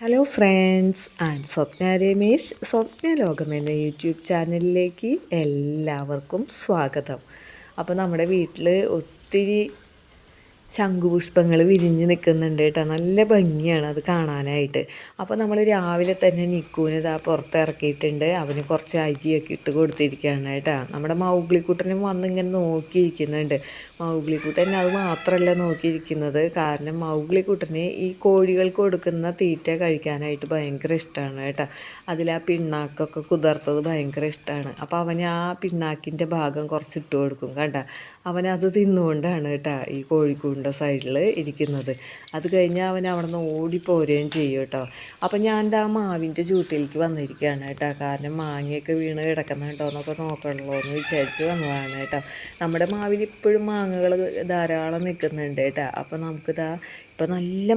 Hello friends and Swapna Ramesh Swapna Lokam എന്ന YouTube ചാനലിലേക്ക് എല്ലാവർക്കും സ്വാഗതം. അപ്പോൾ നമ്മുടെ വീട്ടിൽ ഒത്തിരി ശംഖുപുഷ്പങ്ങൾ വിരിഞ്ഞ് നിൽക്കുന്നുണ്ട് കേട്ടോ. നല്ല ഭംഗിയാണ് അത് കാണാനായിട്ട്. അപ്പോൾ നമ്മൾ രാവിലെ തന്നെ നിൽക്കൂന് ഇതാ പുറത്തിറക്കിയിട്ടുണ്ട്. അവന് കുറച്ച് അരിയൊക്കെ ഇട്ട് കൊടുത്തിരിക്കുകയാണ് കേട്ടോ. നമ്മുടെ മൗഗ്ലിക്കുട്ടനും വന്നിങ്ങനെ നോക്കിയിരിക്കുന്നുണ്ട്. മൗഗ്ലിക്കുട്ടൻ അത് മാത്രമല്ല നോക്കിയിരിക്കുന്നത്. കാരണം മൗഗ്ലിക്കുട്ടന് ഈ കോഴികൾക്ക് കൊടുക്കുന്ന തീറ്റ കഴിക്കാനായിട്ട് ഭയങ്കര ഇഷ്ടമാണ് കേട്ടോ. അതിൽ ആ പിണ്ണാക്കൊക്കെ കുതിർത്തത് ഭയങ്കര ഇഷ്ടമാണ്. അപ്പോൾ അവന് ആ പിണ്ണാക്കിന്റെ ഭാഗം കുറച്ച് ഇട്ട് കൊടുക്കും കണ്ട. അവനത് തിന്നുകൊണ്ടാണ് കേട്ടോ ഈ കോഴിക്കൂടിന്റെ സൈഡിൽ ഇരിക്കുന്നത്. അത് കഴിഞ്ഞാൽ അവൻ അവിടെ നിന്ന് ഓടിപ്പോരുകയും ചെയ്യും കേട്ടോ. അപ്പം ഞാൻ ആ മാവിന്റെ ചൂട്ടിലേക്ക് വന്നിരിക്കുകയാണ് കേട്ടോ. കാരണം മാങ്ങയൊക്കെ വീണ് കിടക്കുന്നുണ്ടോ എന്നൊക്കെ നോക്കണല്ലോ എന്ന് വിചാരിച്ച് വന്നതാണ് കേട്ടോ. നമ്മുടെ മാവിൽ ഇപ്പോഴും മാങ്ങകൾ ധാരാളം നിൽക്കുന്നുണ്ട് കേട്ടോ. അപ്പം നമുക്കിതാ ഇപ്പം നല്ല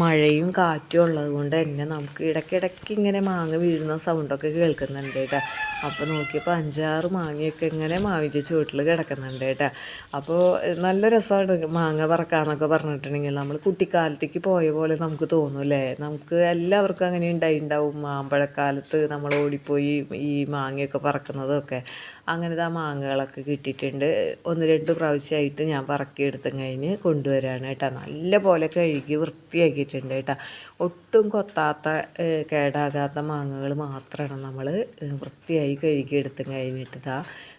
മഴയും കാറ്റും ഉള്ളത് കൊണ്ട് തന്നെ നമുക്ക് ഇടയ്ക്കിടയ്ക്ക് ഇങ്ങനെ മാങ്ങ വീഴുന്ന സൗണ്ടൊക്കെ കേൾക്കുന്നുണ്ട് കേട്ടോ. അപ്പോൾ നോക്കിയപ്പോൾ അഞ്ചാറ് മാങ്ങയൊക്കെ ഇങ്ങനെ മാവിന്റെ ചുവട്ടിൽ കിടക്കുന്നുണ്ട് കേട്ടോ. അപ്പോൾ നല്ല രസമാണ് മാങ്ങ പറക്കാന്നൊക്കെ പറഞ്ഞിട്ടുണ്ടെങ്കിൽ നമ്മൾ കുട്ടിക്കാലത്തേക്ക് പോയ പോലെ നമുക്ക് തോന്നും അല്ലേ? നമുക്ക് എല്ലാവർക്കും അങ്ങനെ ഉണ്ടായിട്ടുണ്ടാവും മാമ്പഴക്കാലത്ത് നമ്മൾ ഓടിപ്പോയി ഈ മാങ്ങയൊക്കെ പറക്കുന്നതൊക്കെ. അങ്ങനത്തെ ആ മാങ്ങകളൊക്കെ കിട്ടിയിട്ടുണ്ട്. ഒന്ന് രണ്ട് പ്രാവശ്യമായിട്ട് ഞാൻ പറക്കിയെടുത്തും കഴിഞ്ഞ് കൊണ്ടുവരാണ് കേട്ടോ. നല്ല പോലെ കഴുകി വൃത്തിയാക്കിയിട്ടുണ്ട് കേട്ടോ. ഒട്ടും കൊത്താത്ത കേടാകാത്ത മാങ്ങകൾ മാത്രമാണ് നമ്മൾ വൃത്തിയായി കഴുകിയെടുത്തും കഴിഞ്ഞിട്ട് ഇതാ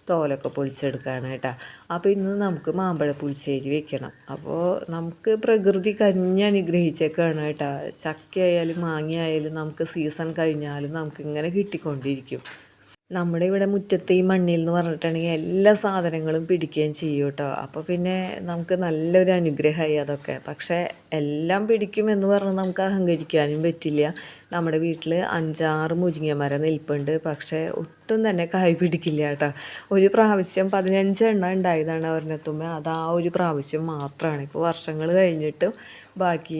തോലൊക്കെ പൊളിച്ചെടുക്കുകയാണ് കേട്ടോ. അപ്പോൾ ഇന്ന് നമുക്ക് മാമ്പഴ പുളിശ്ശേരി വെക്കണം. അപ്പോൾ നമുക്ക് പ്രകൃതി കഞ്ഞി അനുഗ്രഹിച്ചേക്കാണ് കേട്ടോ. ചക്കയായാലും മാങ്ങയായാലും നമുക്ക് സീസൺ കഴിഞ്ഞാലും നമുക്കിങ്ങനെ കിട്ടിക്കൊണ്ടിരിക്കും. നമ്മുടെ ഇവിടെ മുറ്റത്ത് ഈ മണ്ണിൽ എന്ന് പറഞ്ഞിട്ടുണ്ടെങ്കിൽ എല്ലാ സാധനങ്ങളും പിടിക്കുകയും ചെയ്യും കേട്ടോ. അപ്പോൾ പിന്നെ നമുക്ക് നല്ലൊരു അനുഗ്രഹമായി അതൊക്കെ. പക്ഷേ എല്ലാം പിടിക്കുമെന്ന് പറഞ്ഞ് നമുക്ക് അഹങ്കരിക്കാനും പറ്റില്ല. നമ്മുടെ വീട്ടിൽ അഞ്ചാറ് മുരിങ്ങ മരം നിൽപ്പുണ്ട്. പക്ഷേ ഒട്ടും തന്നെ കായ് പിടിക്കില്ല കേട്ടോ. ഒരു പ്രാവശ്യം പതിനഞ്ചെണ്ണം ഉണ്ടായതാണ് അവരിനെത്തുമ്പോൾ അത് ആ ഒരു പ്രാവശ്യം മാത്രമാണ് ഇപ്പോൾ വർഷങ്ങൾ കഴിഞ്ഞിട്ടും ബാക്കി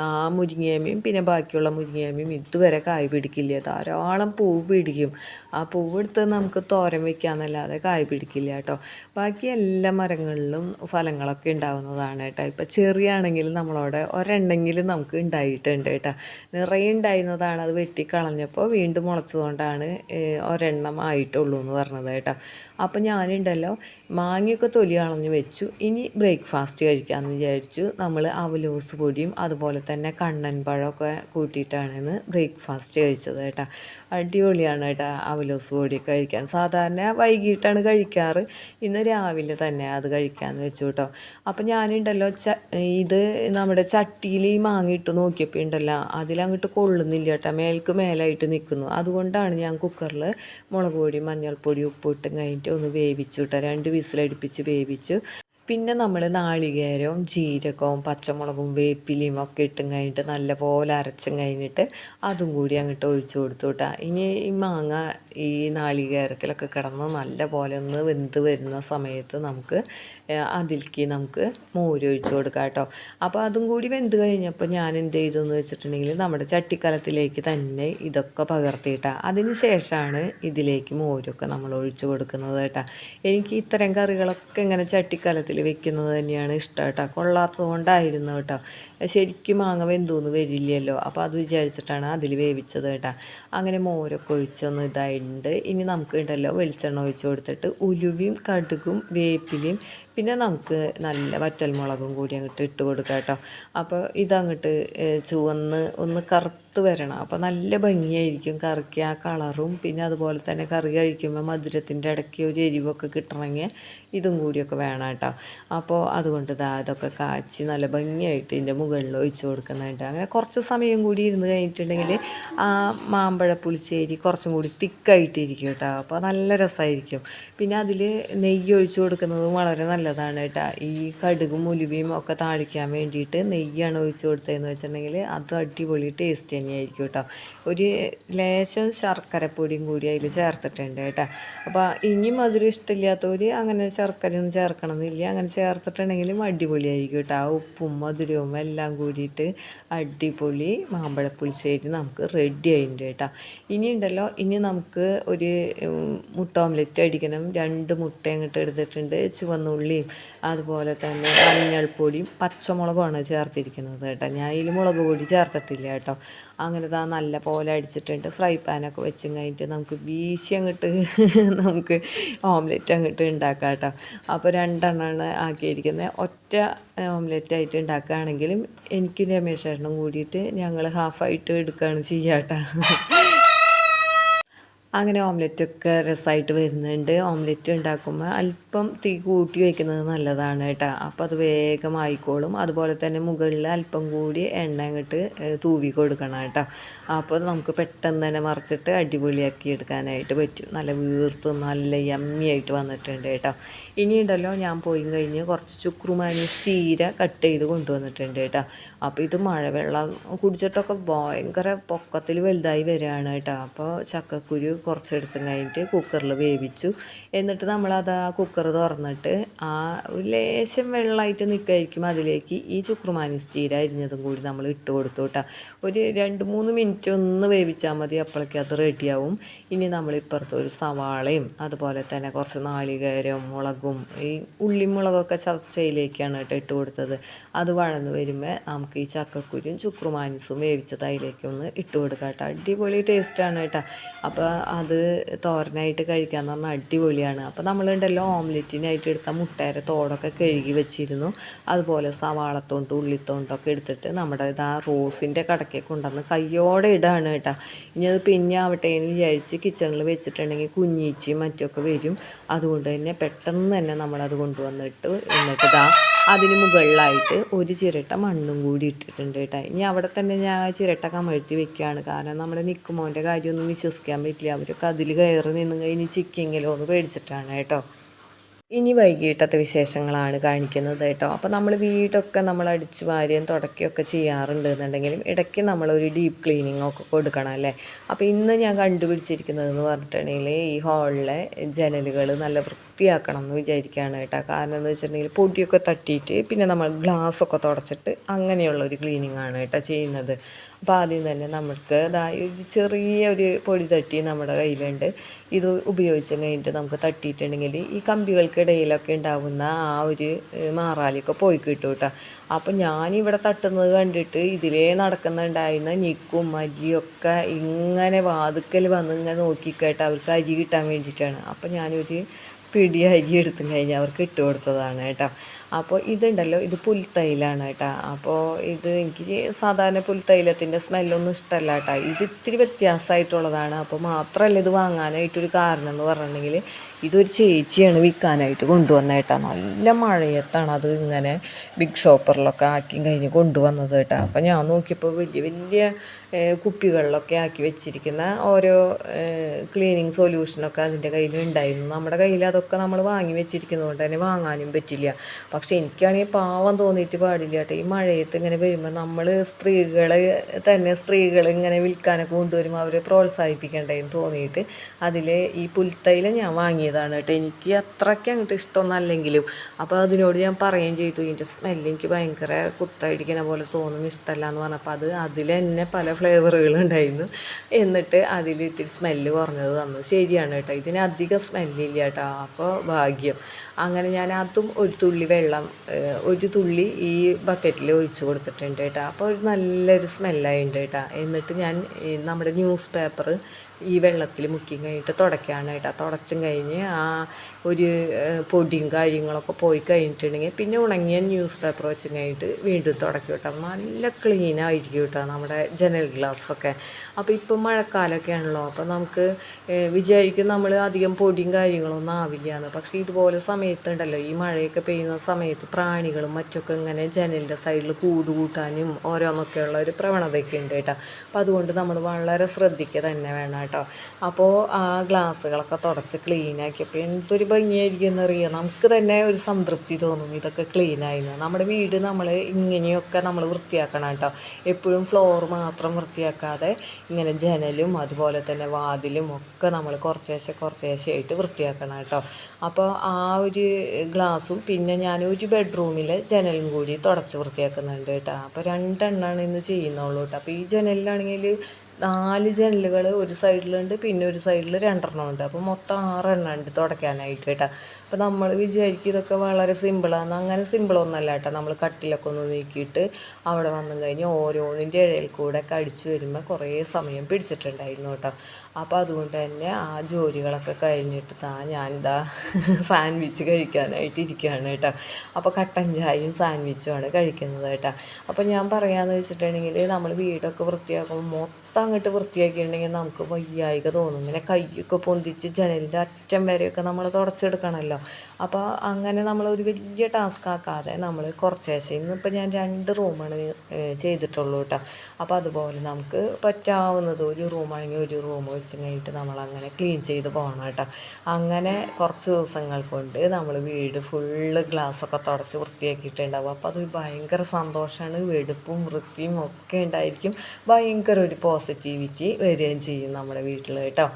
ആ മുരിങ്ങയമയും പിന്നെ ബാക്കിയുള്ള മുരിങ്ങയമയും ഇതുവരെ കായ് പിടിക്കില്ല. ധാരാളം പൂവ് പിടിക്കും. ആ പൂവെടുത്ത് നമുക്ക് തോരൻ വെക്കാമെന്നല്ലാതെ കായ് പിടിക്കില്ല കേട്ടോ. ബാക്കി എല്ലാ മരങ്ങളിലും ഫലങ്ങളൊക്കെ ഉണ്ടാവുന്നതാണ് കേട്ടോ. ഇപ്പം ചെറിയാണെങ്കിലും നമ്മളവിടെ ഒരെണ്ണെങ്കിലും നമുക്ക് ഉണ്ടായിട്ടുണ്ട് കേട്ടോ. നിറയെ ഉണ്ടായിരുന്നതാണ് അത് വെട്ടിക്കളഞ്ഞപ്പോൾ വീണ്ടും മുളച്ചതുകൊണ്ടാണ് ഒരെണ്ണം ആയിട്ടുള്ളൂ എന്ന് പറഞ്ഞത് കേട്ടോ. അപ്പം ഞാനുണ്ടല്ലോ മാങ്ങയൊക്കെ തൊലി കളഞ്ഞ് വെച്ചു. ഇനി ബ്രേക്ക്ഫാസ്റ്റ് കഴിക്കാമെന്ന് വിചാരിച്ചു. നമ്മൾ അവലോസ് പൊടിയും അതുപോലെ തന്നെ കണ്ണൻ പഴമൊക്കെ കൂട്ടിയിട്ടാണ് ബ്രേക്ക്ഫാസ്റ്റ് കഴിച്ചത് കേട്ടോ. അടിപൊളിയാണ് കേട്ടോ. അവലോസ് പൊടി കഴിക്കാൻ. സാധാരണ വൈകിട്ടാണ് കഴിക്കാറ്. ഇന്ന് രാവിലെ തന്നെ അത് കഴിക്കാമെന്ന് വെച്ചു കേട്ടോ. അപ്പം ഞാനുണ്ടല്ലോ ച ഇത് നമ്മുടെ ചട്ടിയിൽ ഈ മാങ്ങ നോക്കിയപ്പോൾ ഉണ്ടല്ലോ അതിലങ്ങോട്ട് കൊള്ളുന്നില്ല കേട്ടോ. മേൽക്ക് മേലായിട്ട് നിൽക്കുന്നു അതുകൊണ്ടാണ് ഞാൻ കുക്കറിൽ മുളക് പൊടി മഞ്ഞൾപ്പൊടി ഉപ്പിട്ടും കഴിഞ്ഞിട്ട് ഒന്ന് വേവിച്ചു കേട്ടോ. രണ്ട് വിസിലടുപ്പിച്ച് വേവിച്ച്. പിന്നെ നമ്മൾ നാളികേരവും ജീരകവും പച്ചമുളകും വേപ്പിലയും ഒക്കെ ഇട്ടും കഴിഞ്ഞിട്ട് നല്ലപോലെ അരച്ചും കഴിഞ്ഞിട്ട് അതും കൂടി അങ്ങോട്ട് ഒഴിച്ചു കൊടുത്തു കേട്ടോ. ഇനി ഈ മാങ്ങ ഈ നാളികേരത്തിലൊക്കെ കിടന്ന് നല്ല പോലെ ഒന്ന് വെന്ത് വരുന്ന സമയത്ത് നമുക്ക് അതിലേക്ക് നമുക്ക് മോര് ഒഴിച്ച് കൊടുക്കാം കേട്ടോ. അപ്പോൾ അതും കൂടി വെന്ത് കഴിഞ്ഞപ്പോൾ ഞാൻ എന്ത് ചെയ്തു എന്ന് വെച്ചിട്ടുണ്ടെങ്കിൽ നമ്മുടെ ചട്ടിക്കലത്തിലേക്ക് തന്നെ ഇതൊക്കെ പകർത്തിയിട്ടാണ് അതിന് ശേഷമാണ് ഇതിലേക്ക് മോരൊക്കെ നമ്മൾ ഒഴിച്ച് കൊടുക്കുന്നത് കേട്ടോ. എനിക്ക് ഇത്തരം കറികളൊക്കെ ഇങ്ങനെ ചട്ടിക്കലത്തിൽ വെക്കുന്നത് തന്നെയാണ് ഇഷ്ടം കേട്ടോ. കൊള്ളാത്തതുകൊണ്ടായിരുന്നു കേട്ടോ. ശരിക്കും മാങ്ങ വെന്തൂന്ന് വരില്ലല്ലോ. അപ്പോൾ അത് വിചാരിച്ചിട്ടാണ് അതിൽ വേവിച്ചത് കേട്ടോ. അങ്ങനെ മോരൊക്കെ ഒഴിച്ചൊന്ന് ഇതായിട്ടുണ്ട്. ഇനി നമുക്ക് ഉണ്ടല്ലോ വെളിച്ചെണ്ണ ഒഴിച്ച് കൊടുത്തിട്ട് ഉലുവയും കടുകും വേപ്പിലയും പിന്നെ നമുക്ക് നല്ല വറ്റൽമുളകും കൂടി അങ്ങോട്ട് ഇട്ട് കൊടുക്കാം കേട്ടോ അപ്പോൾ ഇതങ്ങോട്ട് ചുവന്ന് ഒന്ന് കറുത്ത് വരണം. അപ്പോൾ നല്ല ഭംഗിയായിരിക്കും കറിക്ക് ആ കളറും. പിന്നെ അതുപോലെ തന്നെ കറി കഴിക്കുമ്പോൾ മധുരത്തിന്റെ ഇടയ്ക്ക് ഒരു എരിവൊക്കെ കിട്ടണമെങ്കിൽ ഇതും കൂടിയൊക്കെ വേണം കേട്ടോ. അപ്പോൾ അതുകൊണ്ട് ഇതാ ഇതൊക്കെ കാച്ചി നല്ല ഭംഗിയായിട്ട് ഇതിന്റെ മുകളിൽ ഒഴിച്ച് കൊടുക്കുന്നതായിട്ട്. അങ്ങനെ കുറച്ച് സമയം കൂടി ഇരുന്ന് കഴിഞ്ഞിട്ടുണ്ടെങ്കിൽ ആ മാമ്പഴ പുളിശ്ശേരി കുറച്ചും കൂടി തിക്കായിട്ടിരിക്കും കേട്ടോ. അപ്പോൾ നല്ല രസമായിരിക്കും പിന്നെ അതിൽ നെയ്യ് ഒഴിച്ച് കൊടുക്കുന്നതും വളരെ നല്ലതാണ് കേട്ടോ. ഈ കടുകും ഉലുവയും ഒക്കെ താളിക്കാൻ വേണ്ടിയിട്ട് നെയ്യാണ് ഒഴിച്ച് കൊടുത്തതെന്ന് വെച്ചിട്ടുണ്ടെങ്കിൽ അത് അടിപൊളി ടേസ്റ്റ് തന്നെയായിരിക്കും കേട്ടോ. ഒരു ലേശം ശർക്കരപ്പൊടിയും കൂടി അതിൽ ചേർത്തിട്ടുണ്ട് കേട്ടോ. അപ്പോൾ ഇനി മധുരം ഇഷ്ടമില്ലാത്തവർ അങ്ങനെ ശർക്കരയൊന്നും ചേർക്കണമെന്നില്ല. അങ്ങനെ ചേർത്തിട്ടുണ്ടെങ്കിലും അടിപൊളിയായിരിക്കും കേട്ടോ. ആ ഉപ്പും മധുരവും എല്ലാം കൂടിയിട്ട് അടിപൊളി മാമ്പഴപ്പുളിശ്ശേരി നമുക്ക് റെഡി ആയിട്ടുണ്ട് കേട്ടോ. ഇനി ഉണ്ടല്ലോ ഇനി നമുക്ക് ഒരു മുട്ട ഓംലെറ്റ് അടിക്കണം. രണ്ട് മുട്ട അങ്ങോട്ട് എടുത്തിട്ടുണ്ട്. ചുവന്നുള്ളിയും അതുപോലെ തന്നെ മഞ്ഞൾപ്പൊടിയും പച്ചമുളകുമാണ് ചേർത്തിരിക്കുന്നത് കേട്ടോ. ഞാൻ ഇതിൽ മുളക് പൊടി ചേർത്തിട്ടില്ല കേട്ടോ. അങ്ങനെ ഇതാ നല്ല പോലെ അടിച്ചിട്ടുണ്ട്. ഫ്രൈ പാനൊക്കെ വെച്ചും കഴിഞ്ഞിട്ട് നമുക്ക് വീശി അങ്ങോട്ട് നമുക്ക് ഓംലെറ്റ് അങ്ങോട്ട് ഉണ്ടാക്കാം കേട്ടോ അപ്പോൾ രണ്ടെണ്ണമാണ് ആക്കിയിരിക്കുന്നത് ഒറ്റ ഓംലെറ്റ് ആയിട്ട് ഉണ്ടാക്കുകയാണെങ്കിലും എനിക്ക് രമേശ് ചേട്ടനും കൂടിയിട്ട് ഞങ്ങൾ ഹാഫായിട്ട് എടുക്കുകയാണ് ചെയ്യാം കേട്ടോ അങ്ങനെ ഓംലെറ്റൊക്കെ രസമായിട്ട് വരുന്നുണ്ട്. ഓംലെറ്റ് ഉണ്ടാക്കുമ്പോൾ അല്പം തീ കൂട്ടി വയ്ക്കുന്നത് നല്ലതാണ് കേട്ടോ. അപ്പോൾ അത് വേഗം ആയിക്കോളും. അതുപോലെ തന്നെ മുകളിൽ അല്പം കൂടി എണ്ണ അങ്ങോട്ട് തൂവി കൊടുക്കണം കേട്ടോ. അപ്പോൾ നമുക്ക് പെട്ടെന്ന് തന്നെ മറിച്ചിട്ട് അടിപൊളിയാക്കി എടുക്കാനായിട്ട് പറ്റും. നല്ല വീർത്ത് നല്ല യമ്മി ആയിട്ട് വന്നിട്ടുണ്ട് കേട്ടോ. ഇനിയുണ്ടല്ലോ ഞാൻ പോയി കഴിഞ്ഞ് കുറച്ച് ചുക്രുമാനി ചീര കട്ട് ചെയ്ത് കൊണ്ടുവന്നിട്ടുണ്ട് കേട്ടോ. അപ്പോൾ ഇത് മഴവെള്ളം കുടിച്ചിട്ടൊക്കെ ഭയങ്കര പൊക്കത്തിൽ വലുതായി വരികയാണ് കേട്ടോ. അപ്പോൾ ചക്കക്കുരു കുറച്ചെടുത്ത് കഴിഞ്ഞിട്ട് കുക്കറിൽ വേവിച്ചു. എന്നിട്ട് നമ്മളത് ആ കുക്കർ തുറന്നിട്ട് ആ ലേശം വെള്ളമായിട്ട് നിൽക്കായിരിക്കും അതിലേക്ക് ഈ ചുക്രുമാനി ചീര അരിഞ്ഞതും കൂടി നമ്മൾ ഇട്ട് കൊടുത്തു കേട്ടോ. ഒരു രണ്ട് മൂന്ന് മിനിറ്റ് ഒന്ന് വേവിച്ചാൽ മതി അപ്പോഴേക്കും അത് റെഡിയാവും ഇനി നമ്മൾ ഇപ്പുറത്ത് ഒരു സവാളയും അതുപോലെ തന്നെ കുറച്ച് നാളികേരവും മുളകും ഈ ഉള്ളിമുളകൊക്കെ ചർച്ചയിലേക്കാണ് കേട്ടോ ഇട്ട് കൊടുത്തത്. അത് വഴന്ന് വരുമ്പോൾ നമുക്ക് ഈ ചക്കക്കുരും ചുക്രുമാനിസും വേവിച്ചത് അതിലേക്ക് ഒന്ന് ഇട്ട് കൊടുക്കാം കേട്ടോ. അടിപൊളി ടേസ്റ്റാണ് കേട്ടോ. അപ്പോൾ അത് തോരനായിട്ട് കഴിക്കാൻ പറഞ്ഞാൽ അടിപൊളിയാണ്. അപ്പോൾ നമ്മളുണ്ടല്ലോ ഓംലെറ്റിനായിട്ട് എടുത്ത മുട്ടേരെ തോടൊക്കെ കഴുകി വെച്ചിരുന്നു. അതുപോലെ സവാളത്തോണ്ടും ഉള്ളിത്തോണ്ടൊക്കെ എടുത്തിട്ട് നമ്മുടെ ഇതാ റോസിന്റെ കടക്കെ കൊണ്ടുവന്ന് കയ്യോടെ ഇടാണ് കേട്ടോ. ഇനി അത് പിന്നെ ആവട്ടെ എന്ന് വിചാരിച്ച് കിച്ചണിൽ വെച്ചിട്ടുണ്ടെങ്കിൽ കുഞ്ഞീച്ചയും മറ്റൊക്കെ വരും. അതുകൊണ്ട് തന്നെ പെട്ടെന്ന് തന്നെ നമ്മളത് കൊണ്ടുവന്നിട്ട് എന്നിട്ട് ഇതാ അതിന് മുകളിലായിട്ട് ഒരു ചിരട്ട മണ്ണും കൂടി ഇട്ടിട്ടുണ്ട് കേട്ടോ. ഇനി അവിടെ തന്നെ ഞാൻ ആ ചിരട്ട കമഴ്ത്തി വെക്കുകയാണ്. കാരണം നമ്മുടെ നിക്കുമോന്റെ കാര്യമൊന്നും വിശ്വസിക്കാൻ പറ്റില്ല. അവരൊക്കെ അതിൽ കയറി നിന്ന് കഴിഞ്ഞ് ചിക്കെങ്കിലും എന്ന് പേടിച്ചിട്ടാണ് കേട്ടോ. ഇനി വൈകിട്ടത്തെ വിശേഷങ്ങളാണ് കാണിക്കുന്നത് കേട്ടോ. അപ്പോൾ നമ്മൾ വീടൊക്കെ നമ്മൾ അടിച്ചു വാരിയും തുടക്കുകയൊക്കെ ചെയ്യാറുണ്ട് എന്നുണ്ടെങ്കിലും ഇടയ്ക്ക് നമ്മളൊരു ഡീപ്പ് ക്ലീനിങ് ഒക്കെ കൊടുക്കണം അല്ലേ? അപ്പോൾ ഇന്ന് ഞാൻ കണ്ടുപിടിച്ചിരിക്കുന്നത് എന്ന് പറഞ്ഞിട്ടുണ്ടെങ്കിൽ ഈ ഹാളിലെ ജനലുകൾ നല്ല വൃത്തിയാക്കണം എന്ന് വിചാരിക്കുകയാണ് കേട്ടോ. കാരണം എന്ന് വെച്ചിട്ടുണ്ടെങ്കിൽ പൊടിയൊക്കെ തട്ടിയിട്ട് പിന്നെ നമ്മൾ ഗ്ലാസ്സൊക്കെ തുടച്ചിട്ട് അങ്ങനെയുള്ള ഒരു ക്ലീനിങ് ആണ് കേട്ടോ ചെയ്യുന്നത്. അപ്പോൾ ആദ്യം തന്നെ നമുക്ക് ഒരു ചെറിയ ഒരു പൊടി തട്ടി നമ്മുടെ കയ്യിലുണ്ട്. ഇത് ഉപയോഗിച്ച് കഴിഞ്ഞിട്ട് നമുക്ക് തട്ടിയിട്ടുണ്ടെങ്കിൽ ഈ കമ്പികൾക്കിടയിലൊക്കെ ഉണ്ടാകുന്ന ആ ഒരു മാറാലിയൊക്കെ പോയി കിട്ടും കേട്ടോ അപ്പം ഞാനിവിടെ തട്ടുന്നത് കണ്ടിട്ട് ഇതിലേ നടക്കുന്നുണ്ടായിരുന്ന ഞിക്കും അരിയൊക്കെ ഇങ്ങനെ വാതുക്കൽ വന്ന് ഇങ്ങനെ നോക്കിക്കേട്ട് അവർക്ക് അരി കിട്ടാൻ വേണ്ടിയിട്ടാണ്. അപ്പോൾ ഞാനൊരു പിടി അരി എടുത്തു കഴിഞ്ഞാൽ അവർക്ക് ഇട്ട് കൊടുത്തതാണ് കേട്ടോ. അപ്പോൾ ഇതുണ്ടല്ലോ ഇത് പുൽത്തൈലാണ് കേട്ടോ. അപ്പോൾ ഇത് എനിക്ക് സാധാരണ പുൽത്തൈലത്തിന്റെ സ്മെല്ലൊന്നും ഇഷ്ടമല്ല കേട്ടോ. ഇത് ഇത്തിരി വ്യത്യാസമായിട്ടുള്ളതാണ്. അപ്പോൾ മാത്രമല്ല ഇത് വാങ്ങാനായിട്ടൊരു കാരണം എന്ന് പറഞ്ഞിട്ടുണ്ടെങ്കിൽ ഇതൊരു ചേച്ചിയാണ് വിൽക്കാനായിട്ട് കൊണ്ടുവന്നത് കേട്ടോ. നല്ല മഴയത്താണ് അത് ഇങ്ങനെ ബിഗ് ഷോപ്പറിലൊക്കെ ആക്കി കഴിഞ്ഞ് കൊണ്ടുവന്നത് കേട്ടോ. അപ്പോൾ ഞാൻ നോക്കിയപ്പോൾ വലിയ വലിയ കുപ്പികളിലൊക്കെ ആക്കി വെച്ചിരിക്കുന്ന ഓരോ ക്ലീനിങ് സൊല്യൂഷനൊക്കെ അതിന്റെ കയ്യിൽ ഉണ്ടായിരുന്നു നമ്മുടെ കയ്യിൽ അതൊക്കെ നമ്മൾ വാങ്ങി വെച്ചിരിക്കുന്നതുകൊണ്ട് തന്നെ വാങ്ങാനും പറ്റില്ല. പക്ഷെ എനിക്കാണെങ്കിൽ പാവം തോന്നിയിട്ട് പാടില്ല കേട്ടോ. ഈ മഴയത്ത് ഇങ്ങനെ വരുമ്പോൾ നമ്മൾ സ്ത്രീകളെ തന്നെ സ്ത്രീകൾ ഇങ്ങനെ വിൽക്കാനൊക്കെ കൊണ്ടുവരുമ്പോൾ അവരെ പ്രോത്സാഹിപ്പിക്കേണ്ടതെന്ന് തോന്നിയിട്ട് അതിൽ ഈ പുൽത്തൈല ഞാൻ വാങ്ങിയതാണ് കേട്ടോ. എനിക്ക് അത്രയ്ക്ക് അങ്ങോട്ട് ഇഷ്ടമൊന്നും അല്ലെങ്കിലും അപ്പോൾ അതിനോട് ഞാൻ പറയുകയും ചെയ്തു. ഇതിന്റെ സ്മെല്ല് എനിക്ക് ഭയങ്കര കുത്തടിക്കണ പോലെ തോന്നും ഇഷ്ടമല്ല എന്ന് പറഞ്ഞപ്പോൾ അത് അതിൽ തന്നെ പല ഫ്ലേവറുകളുണ്ടായിരുന്നു എന്നിട്ട് അതിൽ ഇത്തിരി സ്മെല്ല് കുറഞ്ഞത് തന്നു. ശരിയാണ് കേട്ടോ. ഇതിന് അധികം സ്മെല്ലില്ല കേട്ടോ. അപ്പോൾ ഭാഗ്യം. അങ്ങനെ ഞാൻ അതും ഒരു തുള്ളി വെള്ളം ഒരു തുള്ളി ഈ ബക്കറ്റിൽ ഒഴിച്ചു കൊടുത്തിട്ടുണ്ട് കേട്ടോ. അപ്പോൾ ഒരു നല്ലൊരു സ്മെല്ലായിട്ടുണ്ട് കേട്ടോ. എന്നിട്ട് ഞാൻ നമ്മുടെ ന്യൂസ് പേപ്പർ ഈ വെള്ളത്തിൽ മുക്കി കഴിഞ്ഞിട്ട് തുടയ്ക്കുകയാണ് കേട്ടോ. തുടച്ചും കഴിഞ്ഞ് ആ ഒരു പൊടിയും കാര്യങ്ങളൊക്കെ പോയി കഴിഞ്ഞിട്ടുണ്ടെങ്കിൽ പിന്നെ ഉണങ്ങിയ ന്യൂസ് പേപ്പർ വെച്ച് കഴിഞ്ഞിട്ട് വീണ്ടും തുടക്കി വിട്ടാൽ നല്ല ക്ലീൻ ആയിരിക്കും കേട്ടോ നമ്മുടെ ജനൽ ഗ്ലാസ്സൊക്കെ അപ്പോൾ ഇപ്പം മഴക്കാലമൊക്കെ ആണല്ലോ. അപ്പോൾ നമുക്ക് വിചാരിക്കും നമ്മൾ അധികം പൊടിയും കാര്യങ്ങളൊന്നും ആവില്ല എന്ന് പക്ഷേ ഇതുപോലെ സമയത്തുണ്ടല്ലോ ഈ മഴയൊക്കെ പെയ്യുന്ന സമയത്ത് പ്രാണികളും മറ്റൊക്കെ ഇങ്ങനെ ജനലിന്റെ സൈഡിൽ കൂട് കൂട്ടാനും ഓരോന്നൊക്കെയുള്ള ഒരു പ്രവണതയൊക്കെ ഉണ്ട് കേട്ടോ. അപ്പോൾ അതുകൊണ്ട് നമ്മൾ വളരെ ശ്രദ്ധിക്കുക തന്നെ വേണം കേട്ടോ. അപ്പോൾ ആ ഗ്ലാസ്സുകളൊക്കെ തുടച്ച് ക്ലീനാക്കിയപ്പോൾ എന്തൊരു ഭംഗിയായിരിക്കും എന്നറിയാം. നമുക്ക് തന്നെ ഒരു സംതൃപ്തി തോന്നും ഇതൊക്കെ ക്ലീൻ ആയിരുന്നു നമ്മുടെ വീട് നമ്മൾ ഇങ്ങനെയൊക്കെ നമ്മൾ വൃത്തിയാക്കണം കേട്ടോ. എപ്പോഴും ഫ്ലോർ മാത്രം വൃത്തിയാക്കാതെ ഇങ്ങനെ ജനലും അതുപോലെ തന്നെ വാതിലും ഒക്കെ നമ്മൾ കുറച്ചേശ്ശെ കുറച്ചേശ്ശെയായിട്ട് വൃത്തിയാക്കണം കേട്ടോ. അപ്പോൾ ആ ഒരു ഗ്ലാസും പിന്നെ ഞാൻ ഒരു ബെഡ്റൂമിലെ ജനലും കൂടി തുടച്ച് വൃത്തിയാക്കുന്നുണ്ട് കേട്ടോ. അപ്പോൾ രണ്ടെണ്ണമാണ് ഇന്ന് ചെയ്യുന്നുള്ളൂ കേട്ടോ. അപ്പോൾ ഈ ജനലിലാണെങ്കിൽ നാല് ജനലുകൾ ഒരു സൈഡിലുണ്ട് പിന്നെ ഒരു സൈഡിൽ രണ്ടെണ്ണം ഉണ്ട്. അപ്പോൾ മൊത്തം ആറെണ്ണം ഉണ്ട് തുടയ്ക്കാനായിട്ട് കേട്ടോ. അപ്പോൾ നമ്മൾ വിചാരിക്കും ഇതൊക്കെ വളരെ സിമ്പിളാണ് അങ്ങനെ സിമ്പിളൊന്നല്ല കേട്ടോ. നമ്മൾ കട്ടിലൊക്കെ ഒന്ന് നീക്കിയിട്ട് അവിടെ വന്നു കഴിഞ്ഞ് ഓരോന്നിന്റെ ഇഴയിൽ കൂടെ കടിച്ചു വരുമ്പോൾ കുറേ സമയം പിടിച്ചിട്ടുണ്ടായിരുന്നു കേട്ടോ. അപ്പോൾ അതുകൊണ്ട് തന്നെ ആ ജോലികളൊക്കെ കഴിഞ്ഞിട്ട് താ ഞാനിതാ സാൻഡ്വിച്ച് കഴിക്കാനായിട്ട് ഇരിക്കുകയാണ് കേട്ടോ. അപ്പോൾ കട്ടൻ ചായയും സാൻഡ്വിച്ചുമാണ് കഴിക്കുന്നത് കേട്ടോ. അപ്പോൾ ഞാൻ പറയാമെന്ന് വെച്ചിട്ടുണ്ടെങ്കിൽ നമ്മൾ വീടൊക്കെ വൃത്തിയാക്കുമ്പോൾ മൊത്തം അങ്ങോട്ട് വൃത്തിയാക്കിയിട്ടുണ്ടെങ്കിൽ നമുക്ക് വയ്യായിക തോന്നും. ഇങ്ങനെ കൈയൊക്കെ പൊന്തിച്ച് ജനലിന്റെ അറ്റം വരെയൊക്കെ നമ്മൾ തുടച്ചെടുക്കണമല്ലോ അപ്പോൾ അങ്ങനെ നമ്മൾ ഒരു വലിയ ടാസ്ക് ആക്കാതെ നമ്മൾ കുറച്ചേശം ഇന്നിപ്പോൾ ഞാൻ രണ്ട് റൂമാണ് ചെയ്തിട്ടുള്ളൂ കേട്ടോ. അപ്പോൾ അതുപോലെ നമുക്ക് പറ്റാവുന്നത് ഒരു റൂമാണെങ്കിൽ ഒരു റൂം വെച്ച് കഴിഞ്ഞിട്ട് നമ്മൾ അങ്ങനെ ക്ലീൻ ചെയ്ത് പോകണം കേട്ടോ. അങ്ങനെ കുറച്ച് ദിവസങ്ങൾ കൊണ്ട് നമ്മൾ വീട് ഫുള്ള് ഗ്ലാസ്സൊക്കെ തുടച്ച് വൃത്തിയാക്കിയിട്ടുണ്ടാവും. അപ്പോൾ അത് ഭയങ്കര സന്തോഷമാണ് വെടുപ്പും വൃത്തിയും ഒക്കെ ഉണ്ടായിരിക്കും. ഭയങ്കര ഒരു പോസിറ്റിവിറ്റി വരികയും ചെയ്യും നമ്മുടെ വീട്ടിൽ കേട്ടോ.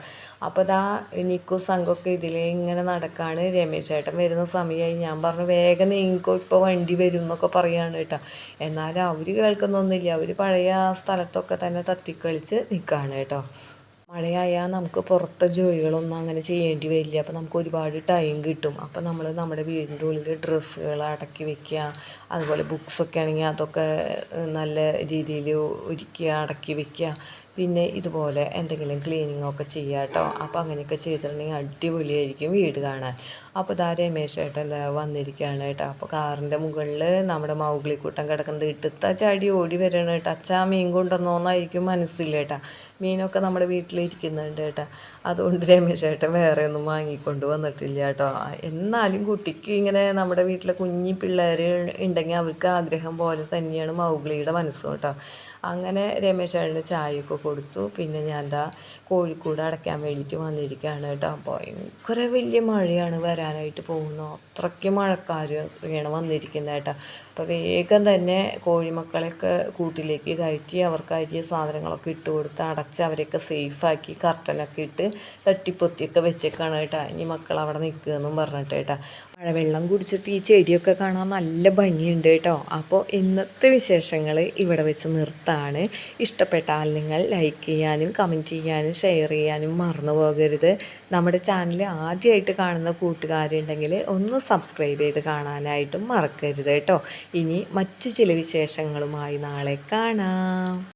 അപ്പോൾ ഇതാ നിക്കു സംഘമൊക്കെ ഇതിലേ ഇങ്ങനെ നടക്കാണ്. രമേശ് ചേട്ടൻ വരുന്ന സമയമായി ഞാൻ പറഞ്ഞു വേഗം നീങ്ങിക്കോ ഇപ്പോൾ വണ്ടി വരും എന്നൊക്കെ പറയുകയാണ് കേട്ടോ. എന്നാലും അവർ കേൾക്കുന്നൊന്നുമില്ല. അവർ പഴയ സ്ഥലത്തൊക്കെ തന്നെ തത്തിക്കളിച്ച് നിൽക്കുകയാണ് കേട്ടോ. മഴയായാൽ നമുക്ക് പുറത്തെ ജോലികളൊന്നും അങ്ങനെ ചെയ്യേണ്ടി വരില്ല. അപ്പോൾ നമുക്ക് ഒരുപാട് ടൈം കിട്ടും. അപ്പോൾ നമ്മൾ നമ്മുടെ വീടിന്റെ ഉള്ളിൽ ഡ്രസ്സുകൾ അടക്കി വെക്കുക അതുപോലെ ബുക്സൊക്കെ ആണെങ്കിൽ അതൊക്കെ നല്ല രീതിയിൽ ഒരുക്കുക അടക്കി വെക്കുക പിന്നെ ഇതുപോലെ എന്തെങ്കിലും ക്ലീനിങ് ഒക്കെ ചെയ്യുക കേട്ടോ അപ്പോൾ അങ്ങനെയൊക്കെ ചെയ്തിട്ടുണ്ടെങ്കിൽ അടിപൊളിയായിരിക്കും വീട് കാണാൻ. അപ്പോൾ ഇതാ രമേശ് ഏട്ടൻ വന്നിരിക്കുകയാണ് കേട്ടോ അപ്പോൾ കാറിന്റെ മുകളിൽ നമ്മുടെ മൗഗ്ലിക്കൂട്ടം കിടക്കുന്നത്. ഇട്ടിത്ത ചാടി ഓടി വരണം കേട്ടോ അച്ഛാ മീൻ കൊണ്ടുവന്നോന്നായിരിക്കും മനസ്സില്ല കേട്ടോ മീനൊക്കെ നമ്മുടെ വീട്ടിലിരിക്കുന്നുണ്ട് കേട്ടോ. അതുകൊണ്ട് രമേശ് ഏട്ടൻ വേറെ ഒന്നും വാങ്ങിക്കൊണ്ട് വന്നിട്ടില്ല കേട്ടോ. എന്നാലും കുട്ടിക്ക് ഇങ്ങനെ നമ്മുടെ വീട്ടിലെ കുഞ്ഞി പിള്ളേർ ഉണ്ടെങ്കിൽ അവർക്ക് ആഗ്രഹം പോലെ തന്നെയാണ് മൗഗ്ലിയുടെ മനസ്സും കേട്ടോ. അങ്ങനെ രമേശ് ചേട്ടന് ചായയൊക്കെ കൊടുത്തു. പിന്നെ ഞാൻ എന്താ കോഴിക്കൂട് അടയ്ക്കാൻ വേണ്ടിയിട്ട് വന്നിരിക്കുകയാണ് കേട്ടോ. ഭയങ്കര വലിയ മഴയാണ് വരാനായിട്ട് പോകുന്നത്. അത്രയ്ക്ക് മഴക്കാർ ഇങ്ങനെ വന്നിരിക്കുന്നത് കേട്ടോ. അപ്പോൾ വേഗം തന്നെ കോഴിമക്കളെയൊക്കെ കൂട്ടിലേക്ക് കയറ്റി അവർക്ക് അരിയ സാധനങ്ങളൊക്കെ ഇട്ട് കൊടുത്ത് അടച്ച് അവരെയൊക്കെ സേഫാക്കി കർട്ടനൊക്കെ ഇട്ട് തട്ടിപ്പൊത്തിയൊക്കെ വെച്ചേക്കാണ് കേട്ടോ. ഇനി മക്കൾ അവിടെ നിൽക്കുകയെന്നും പറഞ്ഞിട്ട് കേട്ടോ. മഴവെള്ളം കുടിച്ചിട്ട് ഈ ചെടിയൊക്കെ കാണാൻ നല്ല ഭംഗിയുണ്ട് കേട്ടോ. അപ്പോൾ ഇന്നത്തെ വിശേഷങ്ങൾ ഇവിടെ വെച്ച് നിർത്താണ്. ഇഷ്ടപ്പെട്ടാൽ നിങ്ങൾ ലൈക്ക് ചെയ്യാനും കമന്റ് ചെയ്യാനും ഷെയർ ചെയ്യാനും മറന്നു പോകരുത്. നമ്മുടെ ചാനൽ ആദ്യമായിട്ട് കാണുന്ന കൂട്ടുകാരുണ്ടെങ്കിൽ ഒന്ന് സബ്സ്ക്രൈബ് ചെയ്ത് കാണാനായിട്ടും മറക്കരുത് കേട്ടോ. ഇനി മറ്റു ചില വിശേഷങ്ങളുമായി നാളെ കാണാം.